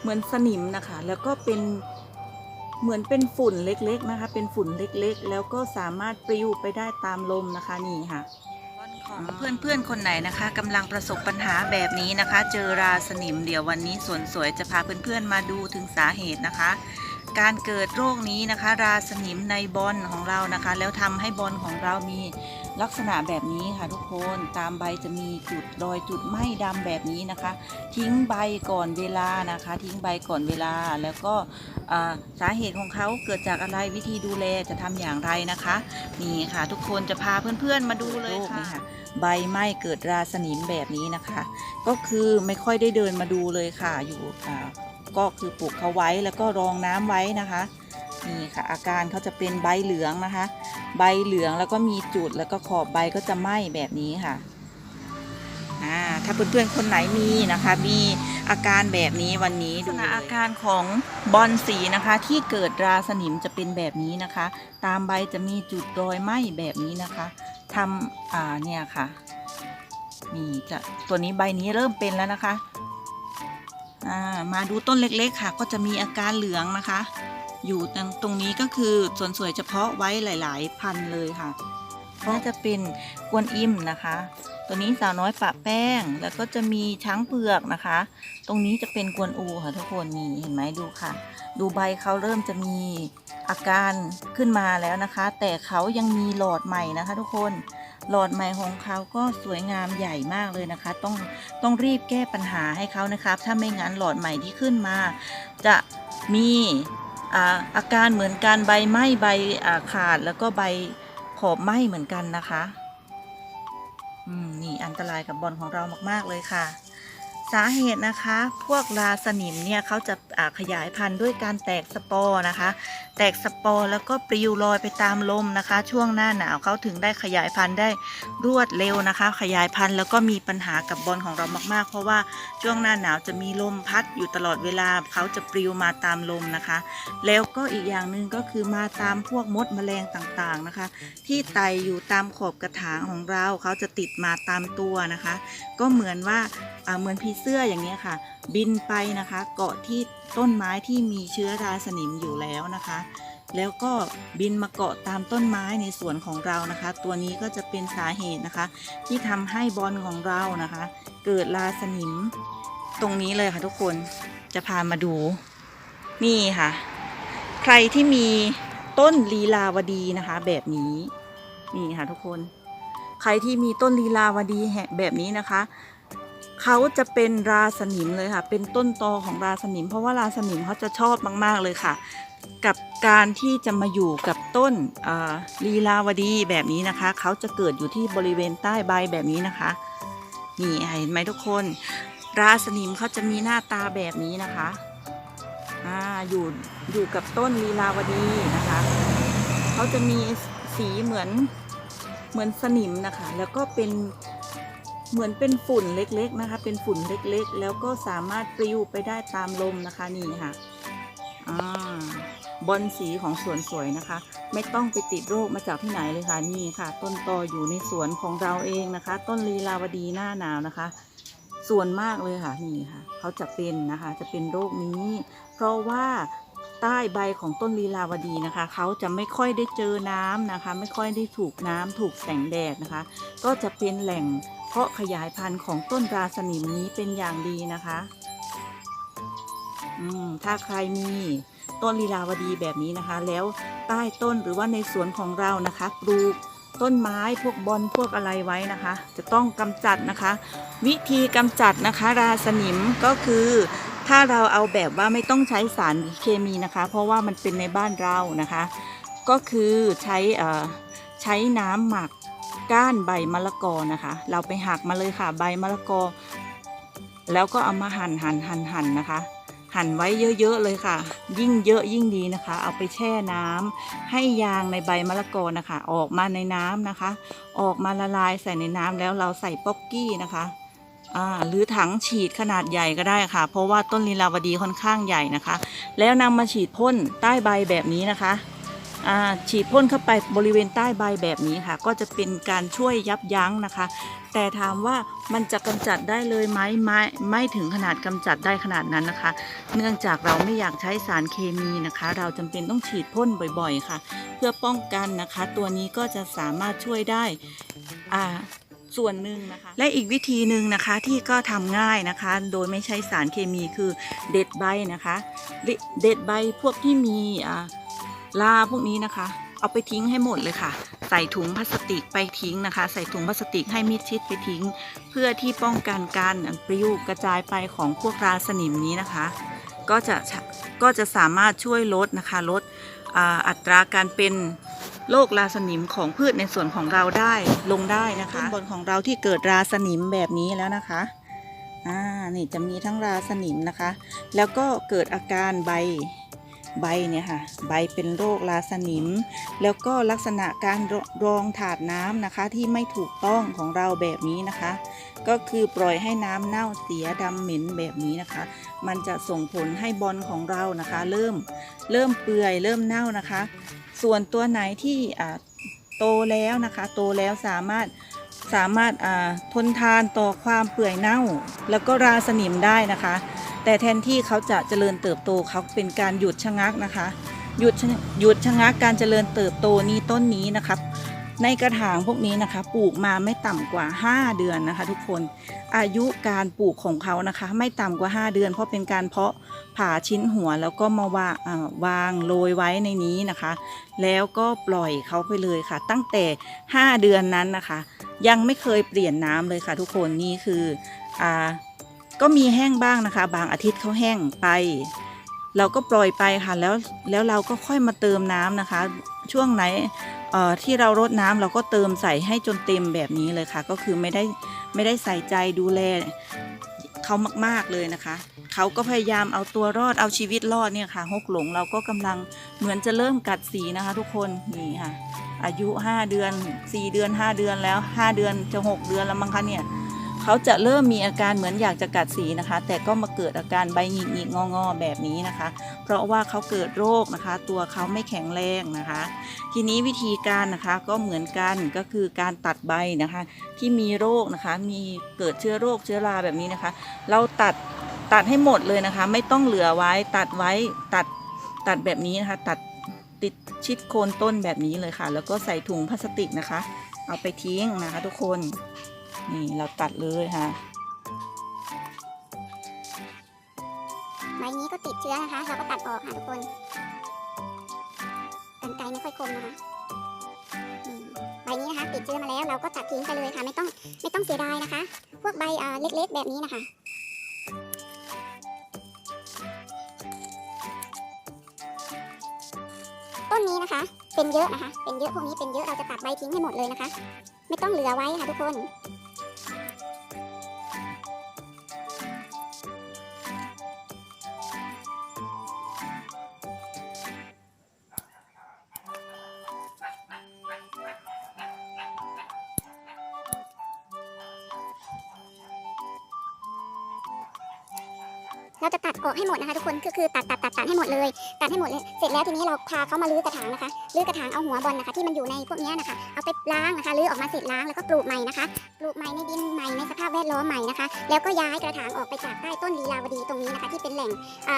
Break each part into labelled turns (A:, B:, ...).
A: เหมือนสนิมนะคะ แล้วก็เป็นเหมือนเป็นฝุ่นเล็กๆนะคะ เป็นฝุ่นเล็กๆ แล้วก็สามารถปลิวไปได้ตามลมนะคะนี่ค่ะของเพื่อนๆ คนไหนนะคะกำลังประสบปัญหาแบบนี้นะคะ เจอราสนิมเดี๋ยววันนี้สวนสวยจะพาเพื่อนๆมาดูถึงสาเหตุนะคะ การเกิดโรคนี้นะคะ ราสนิมในบอลของเรานะคะ แล้วทำให้บอลของเรามีลักษณะแบบนี้ค่ะทุกคนตามใบจะมีจุดรอยจุดไหม้ดำแบบนี้นะคะ ทิ้งใบก่อนเวลานะคะ ทิ้งใบก่อนเวลาแล้วก็อ่าสาเหตุของเขาเกิดจากอะไรวิธีดูแลจะทำอย่างไรนะคะนี่ค่ะ ทุกคนจะพาเพื่อนๆมาดูเลยค่ะใบไหม้เกิดราสนิมแบบนี้นะคะ ก็คือไม่ค่อยได้เดินมาดูเลยค่ะอยู่อ่า ก็คือปลูกเขาไว้แล้วก็รองน้ำไว้นะคะนี่ค่ะอาการเขาจะเป็นใบเหลืองนะคะ ใบเหลืองแล้วก็มีจุดแล้วก็ขอบใบก็จะไหม้แบบนี้ค่ะอ่าถ้าเพื่อนๆคนไหนมีนะคะ มีอาการแบบนี้วันนี้ดูอาการของบอลสีนะคะ ที่เกิดราสนิมจะเป็นแบบนี้นะคะ ตามใบจะมีจุดรอยไหม้แบบนี้นะคะทำอ่าเนี่ยค่ะนี่จะตัวนี้ใบนี้เริ่มเป็นแล้วนะคะ มาดูต้นเล็กๆค่ะ ก็จะมีอาการเหลืองนะคะ อยู่ตรงตรงนี้ก็คือส่วนสวยเฉพาะไว้หลาย ๆ พันเลยค่ะน่าจะเป็นกวนอิมนะคะ ตัวนี้สาวน้อยปะแป้ง แล้วก็จะมีช้างเผือกนะคะ ตรงนี้จะเป็นกวนอูค่ะทุกคนนี่เห็นไหมดูค่ะ ดูใบเขาเริ่มจะมีอาการขึ้นมาแล้วนะคะ แต่เขายังมีหลอดใหม่นะคะ ทุกคน หลอดใหม่ของเขาก็สวยงามใหญ่มากเลยนะคะ ต้องต้องรีบแก้ปัญหาให้เขานะครับ ถ้าไม่งั้นหลอดใหม่ที่ขึ้นมา จะมีอาอาการเหมือนกันใบไหม้ใบาขาดแล้วก็ใบขอบไหม้เหมือนกันนะคะ อืมนี่อันตรายกับบอลของเรามาก ๆ เลยค่ะ สาเหตุนะคะ พวกราสนิมเนี่ยเขาจะาขยายพันธุ์ด้วยการแตกสปอร์นะคะ แตกสปอร์แล้วก็ปลิวลอยไปตามลมนะคะ ช่วงหน้าหนาวเขาถึงได้ขยายพันธุ์ได้รวดเร็วนะคะ ขยายพันธุ์แล้วก็มีปัญหากับบอลของเรามากๆ เพราะว่าช่วงหน้าหนาวจะมีลมพัดอยู่ตลอดเวลาเขาจะปลิวมาตามลมนะคะ แล้วก็อีกอย่างหนึ่งก็คือมาตามพวกมดแมลงต่างๆนะคะ ที่ไตอยู่ตามขอบกระถางของเราเขาจะติดมาตามตัวนะคะ ก็เหมือนว่าเหมือนผีเสื้ออย่างเงี้ยค่ะ บินไปนะคะ เกาะที่ต้นไม้ที่มีเชื้อราสนิมอยู่แล้วนะคะ แล้วก็บินมาเกาะตามต้นไม้ในสวนของเรานะคะ ตัวนี้ก็จะเป็นสาเหตุนะคะ ที่ทำให้บอลของเรานะคะ เกิดราสนิมตรงนี้เลยค่ะทุกคนจะพามาดูนี่ค่ะ ใครที่มีต้นลีลาวดีนะคะ แบบนี้นี่ค่ะทุกคน ใครที่มีต้นลีลาวดีแหะแบบนี้นะคะ เขาจะเป็นราสนิมเลยค่ะ เป็นต้นตอของราสนิม เพราะว่าราสนิมเขาจะชอบมาก ๆ เลยค่ะ กับการที่จะมาอยู่กับต้นลีลาวดีแบบนี้นะคะ เขาจะเกิดอยู่ที่บริเวณใต้ใบแบบนี้นะคะ นี่เห็นไหมทุกคน ราสนิมเขาจะมีหน้าตาแบบนี้นะคะอ่าอยู่อยู่กับต้นลีลาวดีนะคะ เขาจะมีสีเหมือนเหมือนสนิมนะคะ แล้วก็เป็น เหมือนเป็นฝุ่นเล็กๆนะคะ เป็นฝุ่นเล็กๆ แล้วก็สามารถปลิวไปได้ตามลมนะคะนี่ค่ะอ่าบอลสีของสวนสวยนะคะ ไม่ต้องไปติดโรคมาจากที่ไหนเลยค่ะนี่ค่ะ ต้นตออยู่ในสวนของเราเองนะคะ ต้นลีลาวดีหน้าหนาวนะคะ ส่วนมากเลยค่ะนี่ค่ะ เขาจะเป็นนะคะจะเป็นโรคนี้ เพราะว่า ใต้ใบของต้นลีลาวดีนะคะ เขาจะไม่ค่อยได้เจอน้ำนะคะ ไม่ค่อยได้ถูกน้ำถูกแสงแดดนะคะ ก็จะเป็นแหล่งเพาะขยายพันธุ์ของต้นราสนิมนี้เป็นอย่างดีนะคะอืมถ้าใครมีต้นลีลาวดีแบบนี้นะคะ แล้วใต้ต้นหรือว่าในสวนของเรานะคะปลูกต้นไม้พวกบอนพวกอะไรไว้นะคะ จะต้องกำจัดนะคะ วิธีกำจัดนะคะ ราสนิมก็คือ ถ้าเราเอาแบบว่าไม่ต้องใช้สารเคมีนะคะ เพราะว่ามันเป็นในบ้านเรานะคะ ก็คือใช้ใช้น้ำหมักก้านใบมะละกอนะคะ เราไปหักมาเลยค่ะใบมะละกอ แล้วก็เอามาหั่นหั่นหั่นหั่นนะคะ หั่นไว้เยอะๆเลยค่ะ ยิ่งเยอะยิ่งดีนะคะ เอาไปแช่น้ำให้ยางในใบมะละกอนะคะ ออกมาในน้ำนะคะ ออกมาละลายใส่ในน้ำแล้วเราใส่ป๊อกกี้นะคะ หรือถังฉีดขนาดใหญ่ก็ได้ค่ะ เพราะว่าต้นลีลาวดีค่อนข้างใหญ่นะคะ แล้วนำมาฉีดพ่นใต้ใบแบบนี้นะคะฉีดพ่นเข้าไปบริเวณใต้ใบแบบนี้ค่ะ ก็จะเป็นการช่วยยับยั้งนะคะ แต่ถามว่ามันจะกำจัดได้เลยไหมไม่ไม่ถึงขนาดกำจัดได้ขนาดนั้นนะคะ เนื่องจากเราไม่อยากใช้สารเคมีนะคะ เราจำเป็นต้องฉีดพ่นบ่อยๆ ค่ะ เพื่อป้องกันนะคะ ตัวนี้ก็จะสามารถช่วยได้อ่า ส่วนหนึ่งนะคะ และอีกวิธีหนึ่งนะคะที่ก็ทำง่ายนะคะ โดยไม่ใช้สารเคมีคือเด็ดใบนะคะ เด็ดใบพวกที่มีอ่าลาพวกนี้นะคะ เอาไปทิ้งให้หมดเลยค่ะ ใส่ถุงพลาสติกไปทิ้งนะคะ ใส่ถุงพลาสติกให้มิดชิดไปทิ้ง เพื่อที่ป้องกันการปลิวกระจายไปของพวกราสนิมนี้นะคะ ก็จะก็จะสามารถช่วยลดนะคะลดออัตราการเป็น โรคราสนิมของพืชในส่วนของเราได้ลงได้นะคะบนของเราที่เกิดราสนิมแบบนี้แล้วนะคะอ่านี่จะมีทั้งราสนิมนะคะ แล้วก็เกิดอาการใบใบเนี่ยค่ะใบเป็นโรคราสนิม แล้วก็ลักษณะการรองถาดน้ำนะคะที่ไม่ถูกต้องของเราแบบนี้นะคะ ก็คือปล่อยให้น้ำเน่าเสียดำเหม็นแบบนี้นะคะ มันจะส่งผลให้บอลของเรานะคะ เริ่มเริ่มเปื่อยเริ่มเน่านะคะ ส่วนตัวไหนที่โตแล้วนะคะ โตแล้วสามารถสามารถทนทานต่อความเปื่อยเน่า แล้วก็ราสนิมได้นะคะ แต่แทนที่เขาจะเจริญเติบโตเขาเป็นการหยุดชะงักนะคะ หยุดชะหยุดชะงักการเจริญเติบโตนี้ต้นนี้นะคะ ในกระถางพวกนี้นะคะ ปลูกมาไม่ต่ำกว่า 5 เดือนนะคะ ทุกคนอายุการปลูกของเขานะคะ ไม่ต่ำกว่า 5 เดือน เพราะเป็นการเพาะผ่าชิ้นหัวแล้วก็มาวาาวางโรยไว้ในนี้นะคะ แล้วก็ปล่อยเขาไปเลยค่ะ ตั้งแต่ 5 เดือนนั้นนะคะ ยังไม่เคยเปลี่ยนน้ำเลยค่ะ ทุกคนนี่คืออก็มีแห้งบ้างนะคะ บางอาทิตย์เขาแห้งไป เราก็ปล่อยไปค่ะแล้วแล้วเราก็ค่อยมาเติมน้ำนะคะ ช่วงไหน ที่เรารดน้ำเราก็เติมใส่ให้จนเต็มแบบนี้เลยค่ะ ก็คือไม่ได้ไม่ได้ใส่ใจดูแลเขามากๆเลยนะคะ เขาก็พยายามเอาตัวรอดเอาชีวิตรอดเนี่ยค่ะ หกหลงเราก็กำลังเหมือนจะเริ่มกัดสีนะคะ ทุกคนนี่ค่ะ อายุ 5 เดือน 4 เดือน 5 เดือนแล้ว 5 เดือนจะ 6 เดือนแล้วมั้งคะเนี่ย เขาจะเริ่มมีอาการเหมือนอยากจะกัดสีนะคะ แต่ก็มาเกิดอาการใบหงิกหงิกงองอแบบนี้นะคะ เพราะว่าเขาเกิดโรคนะคะ ตัวเขาไม่แข็งแรงนะคะ ทีนี้วิธีการนะคะก็เหมือนกันก็คือการตัดใบนะคะ ที่มีโรคนะคะ มีเกิดเชื้อโรคเชื้อราแบบนี้นะคะ เราตัดตัดให้หมดเลยนะคะ ไม่ต้องเหลือไว้ตัดไว้ตัดตัดแบบนี้นะคะ ตัดติดชิดโคนต้นแบบนี้เลยค่ะ แล้วก็ใส่ถุงพลาสติกนะคะ เอาไปทิ้งนะคะทุกคน นี่เราตัดเลยค่ะ
B: ใบนี้ก็ติดเชื้อนะคะเราก็ตัดออกค่ะทุกคนกันไกรไม่ค่อยคมนะคะใบนี้นะคะติดเชื้อมาแล้วเราก็ตัดทิ้งไปเลยค่ะ ไม่ต้องไม่ต้องเสียดายนะคะ พวกใบอ่าเล็กๆ แบบนี้นะคะต้นนี้นะคะ เป็นเยอะนะคะ เป็นเยอะพวกนี้เป็นเยอะเราจะตัดใบทิ้งให้หมดเลยนะคะ ไม่ต้องเหลือไว้ค่ะทุกคน เราจะตัดออกให้หมดนะคะทุกคนก็คือตัดตัดตัดตัดให้หมดเลย ตัดให้หมดเลยเสร็จแล้วทีนี้เราพาเขามาลื้อกระถางนะคะลื้อกระถางเอาหัวบอลนะคะที่มันอยู่ในพวกนี้นะคะเอาไปล้างนะคะลื้อออกมาเสร็จล้างแล้วก็ปลูกใหม่นะคะปลูกใหม่ในดินใหม่ในสภาพแวดล้อมใหม่นะคะแล้วก็ย้ายกระถางออกไปจากใต้ต้นลีลาวดีตรงนี้นะคะที่เป็นแหล่งอ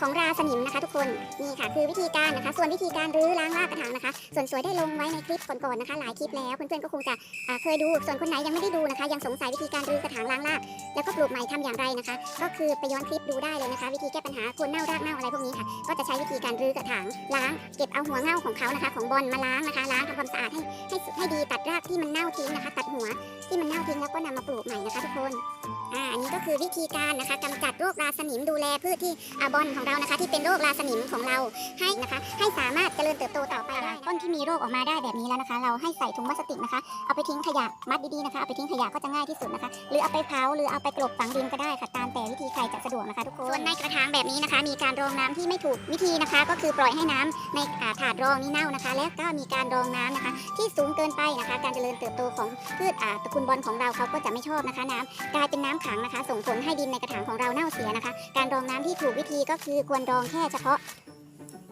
B: ของราสนิมนะคะ ทุกคนนี่ค่ะคือวิธีการนะคะ ส่วนวิธีการรื้อล้างรากกระถางนะคะ ส่วนสวยได้ลงไว้ในคลิปก่อนๆนะคะ หลายคลิปแล้วเพื่อนๆก็คงจะเคยดูส่วนคนไหนยังไม่ได้ดูนะคะ ยังสงสัยวิธีการรื้อกระถางล้างรากแล้วก็ปลูกใหม่ทำอย่างไรนะคะ ก็คือไปย้อนคลิปดูได้เลยนะคะ วิธีแก้ปัญหาโคนเน่ารากเน่าอะไรพวกนี้ค่ะ ก็จะใช้วิธีการรื้อกระถางล้าง เก็บเอาหัวเง่าของเขานะคะ ของบอลมาล้างนะคะ ล้างทำความสะอาดให้ให้ให้ดีตัดรากที่มันเน่าทิ้งนะคะ ตัดหัวที่มันเน่าทิ้งแล้วก็นำมาปลูกใหม่นะคะทุกคน อ่าอันนี้ก็คือวิธีการนะคะกำจัดโรคราสนิมดูแลพืชที่อาบอลของเรานะคะ ที่เป็นโรคราสนิมของเราให้นะคะ ให้สามารถเจริญเติบโตต่อไปได้ต้นที่มีโรคออกมาได้แบบนี้แล้วนะคะ เราให้ใส่ถุงพลาสติกนะคะ เอาไปทิ้งขยะมัดดีๆนะคะเอาไปทิ้งขยะก็จะง่ายที่สุดนะคะ หรือเอาไปเผาหรือเอาไปกลบฝังดินก็ได้ค่ะตามแต่วิธีใครจะสะดวกนะคะทุกคนส่วนในกระถางแบบนี้นะคะ มีการรองน้ำที่ไม่ถูกวิธีนะคะ ก็คือปล่อยให้น้ำในอาถาดรองนี่เน่านะคะ แล้วก็มีการรองน้ำนะคะ ที่สูงเกินไปนะคะ การเจริญเติบโตของพืชอาตระกูลบอลของเราเขาก็จะไม่ชอบนะคะ น้ำกลายเป็นน้ำขังนะคะ ส่งผลให้ดินในกระถางของเราเน่าเสียนะคะ การรองน้ำที่ถูกวิธีก็คือควรรองแค่เฉพาะ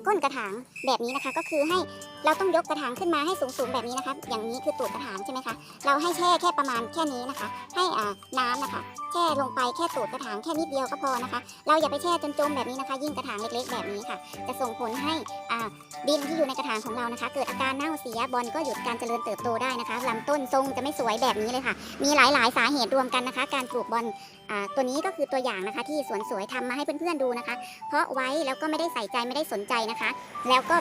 B: ก้นกระถางแบบนี้นะคะ ก็คือให้เราต้องยกกระถางขึ้นมาให้สูงๆแบบนี้นะคะ อย่างนี้คือตูดกระถางใช่ไหมคะ เราให้แช่แค่ประมาณแค่นี้นะคะ ให้อ่าน้ำนะคะ แช่ลงไปแค่ตูดกระถางแค่นิดเดียวก็พอนะคะ เราอย่าไปแช่จนจมแบบนี้นะคะ ยิ่งกระถางเล็กๆ แบบนี้ค่ะ จะส่งผลให้อาดินที่อยู่ในกระถางของเรานะคะ เกิดอาการเน่าเสียบอลก็หยุดการเจริญเติบโตได้นะคะลำต้นทรงจะไม่สวยแบบนี้เลยค่ะ มีหลายๆ สาเหตุรวมกันนะคะ การปลูกบอลตัวนี้ก็คือตัวอย่างนะคะ ที่สวนสวยทำมาให้เพื่อนๆดูนะคะ เพราะไว้แล้วก็ไม่ได้ใส่ใจไม่ได้สนใจนะคะ แล้วก็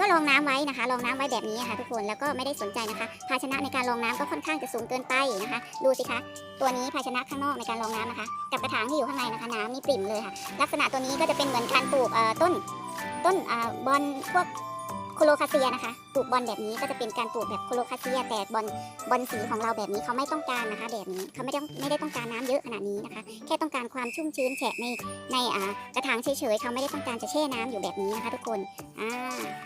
B: ก็รองน้ำไว้นะคะรองน้ำไว้แบบนี้ค่ะทุกคนแล้วก็ไม่ได้สนใจนะคะภาชนะในการรองน้ำก็ค่อนข้างจะสูงเกินไปนะคะ ดูสิคะตัวนี้ภาชนะข้างนอกในการรองน้ำนะคะ กับกระถางที่อยู่ข้างในนะคะน้ำนี่ปริ่มเลยค่ะ ลักษณะตัวนี้ก็จะเป็นเหมือนการปลูกเอ่อต้นต้นอ่าบอลพวกโคโลคาเซียนะคะ ลูกบอลแบบนี้ก็จะเป็นการปลูกแบบโคโลคาเซียแต่บอลบอลสีของเราแบบนี้เขาไม่ต้องการนะคะ แบบนี้เขาไม่ได้ไม่ได้ต้องการน้ำเยอะขนาดนี้นะคะ แค่ต้องการความชุ่มชื้นแฉะในในอ่ากระถางเฉยๆเขาไม่ได้ต้องการจะแช่น้ำอยู่แบบนี้นะคะ ทุกคนอ่า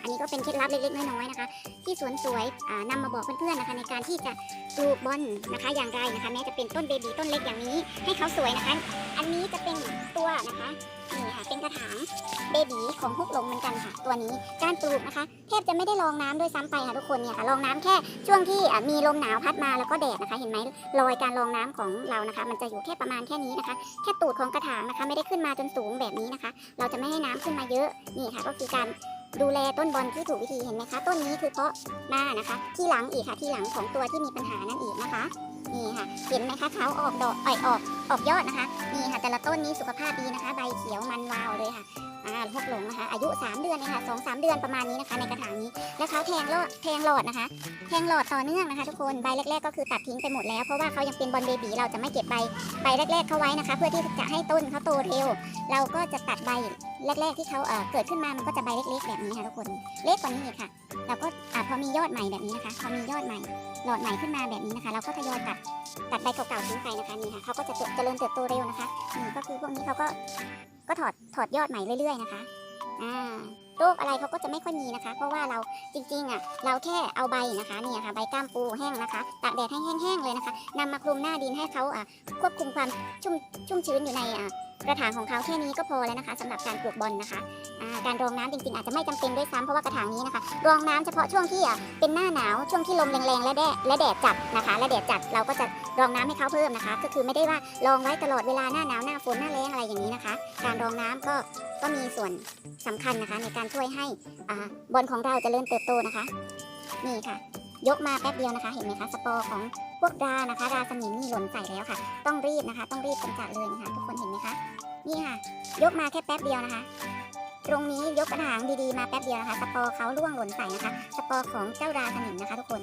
B: อันนี้ก็เป็นเคล็ดลับเล็กๆน้อยๆนะคะ ที่สวนสวยอ่านำมาบอกเพื่อนๆนะคะ ในการที่จะปลูกบอลนะคะ อย่างไรนะคะ แม้จะเป็นต้นเบบีต้นเล็กอย่างนี้ ให้เขาสวยนะคะ อันนี้จะเป็นตัวนะคะนี่ค่ะเป็นกระถางเบบีของฮุกหลงเหมือนกันค่ะ ตัวนี้การปลูกนะคะแทบจะไม่ได้รองน้ำด้วยซ้ำไปค่ะทุกคนเนี่ยค่ะรองน้ำแค่ช่วงที่มีลมหนาวพัดมาแล้วก็แดดนะคะ เห็นไหมรอยการรองน้ำของเรานะคะ มันจะอยู่แค่ประมาณแค่นี้นะคะ แค่ตูดของกระถางนะคะ ไม่ได้ขึ้นมาจนสูงแบบนี้นะคะ เราจะไม่ให้น้ำขึ้นมาเยอะนี่ค่ะ ก็คือการดูแลต้นบอลที่ถูกวิธีเห็นไหมคะ ต้นนี้คือเพาะมานะคะ ที่หลังอีกค่ะที่หลังของตัวที่มีปัญหานั่นอีกนะคะ นี่ค่ะ เห็นไหมคะเขาออกดอกเอ่ออกออกยอดนะคะ นี่ค่ะ แต่ละต้นนี้สุขภาพดีนะคะ ใบเขียวมันวาวเลยค่ะอ่าพวกหลงนะคะ อายุ 3 เดือนเองค่ะสองสามเดือนประมาณนี้นะคะ ในกระถางนี้ แล้วเขาแทงลอดแทงหลอดนะคะ แทงหลอดต่อเนื่องนะคะ ทุกคน ใบแรกๆก็คือตัดทิ้งไปหมดแล้ว เพราะว่าเขายังเป็นบอลเบบีเราจะไม่เก็บใบ ใบแรก ๆเขาไว้นะคะ เพื่อที่จะให้ต้นเขาโตเร็ว เราก็จะตัดใบแรก ๆ ที่เขาเเกิดขึ้นมา มันก็จะใบเล็กๆแบบนี้ค่ะทุกคน เล็กกว่านี้อีกค่ะ เราก็อ่าพอมียอดใหม่แบบนี้นะคะ พอมียอดใหม่ หลอดใหม่ขึ้นมาแบบนี้นะคะ เราก็ทยอยตัดตัดใบเก่าๆทิ้งไปนะคะนี่ค่ะเขาก็จะเจริญเติบโตเร็วนะคะนี่ก็คือพวกนี้เขาก็ก็ถอดถอดยอดใหม่เรื่อยๆนะคะอ่าโรคอะไรเขาก็จะไม่ค่อยมีนะคะ เพราะว่าเราจริงๆอะเราแค่เอาใบนะคะนี่ค่ะใบก้ามปูแห้งนะคะตากแดดให้แห้งๆเลยนะคะนำมาคลุมหน้าดินให้เขาอะควบคุมความชุ่มชุ่มชื้นอยู่ในอะ กระถางของเขาแค่นี้ก็พอแล้วนะคะสำหรับการปลูกบอลนะคะการรองน้ำจริงๆ อาจจะไม่จำเป็นด้วยซ้ำเพราะว่ากระถางนี้นะคะรองน้ำเฉพาะช่วงที่เป็นหน้าหนาวช่วงที่ลมแรงๆและแดดและแดดจัดนะคะ และแดดจัดเราก็จะรองน้ำให้เขาเพิ่มนะคะ ก็คือไม่ได้ว่ารองไว้ตลอดเวลาหน้าหนาวหน้าฝนหน้าแล้งอะไรอย่างนี้นะคะ การรองน้ำก็ก็มีส่วนสำคัญนะคะ ในการช่วยให้อบอลของเราจเจริญเติบโตนะคะ นี่ค่ะ ยกมาแป๊บเดียวนะคะ เห็นไหมคะสปอร์ของพวกรานะคะราสนิมนี่หล่นใส่แล้วค่ะ ต้องรีบนะคะ ต้องรีบกำจัดเลยนะคะทุกคน นี่ค่ะ ยกมาแค่แป๊บเดียวนะคะ ตรงนี้ยกกระถางดีๆมาแป๊บเดียวนะคะสปอร์เขาล่วงหล่นใส่นะคะสปอร์ของเจ้าราสนิมนะคะ ทุกคน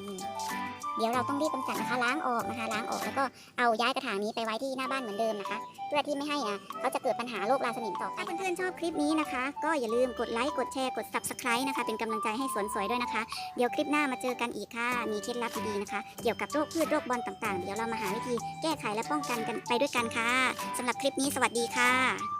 B: เดี๋ยวเราต้องรีบกำจัดนะคะล้างออกนะคะล้างออกแล้วก็เอาย้ายกระถางนี้ไปไว้ที่หน้าบ้านเหมือนเดิมนะคะ เพื่อที่ไม่ให้อะเขาจะเกิดปัญหาโรคราสนิมต่อไปถ้าเพื่อนๆชอบคลิปนี้นะคะ ก็อย่าลืมกดไลค์กดแชร์กด subscribe นะคะ เป็นกำลังใจให้สวนสวยด้วยนะคะ เดี๋ยวคลิปหน้ามาเจอกันอีกค่ะมีเคล็ดลับดีๆนะคะ เกี่ยวกับโรคพืชโรคบอลต่างๆ เดี๋ยวเรามาหาวิธีแก้ไขและป้องกันกันไปด้วยกันค่ะสำหรับคลิปนี้สวัสดีค่ะ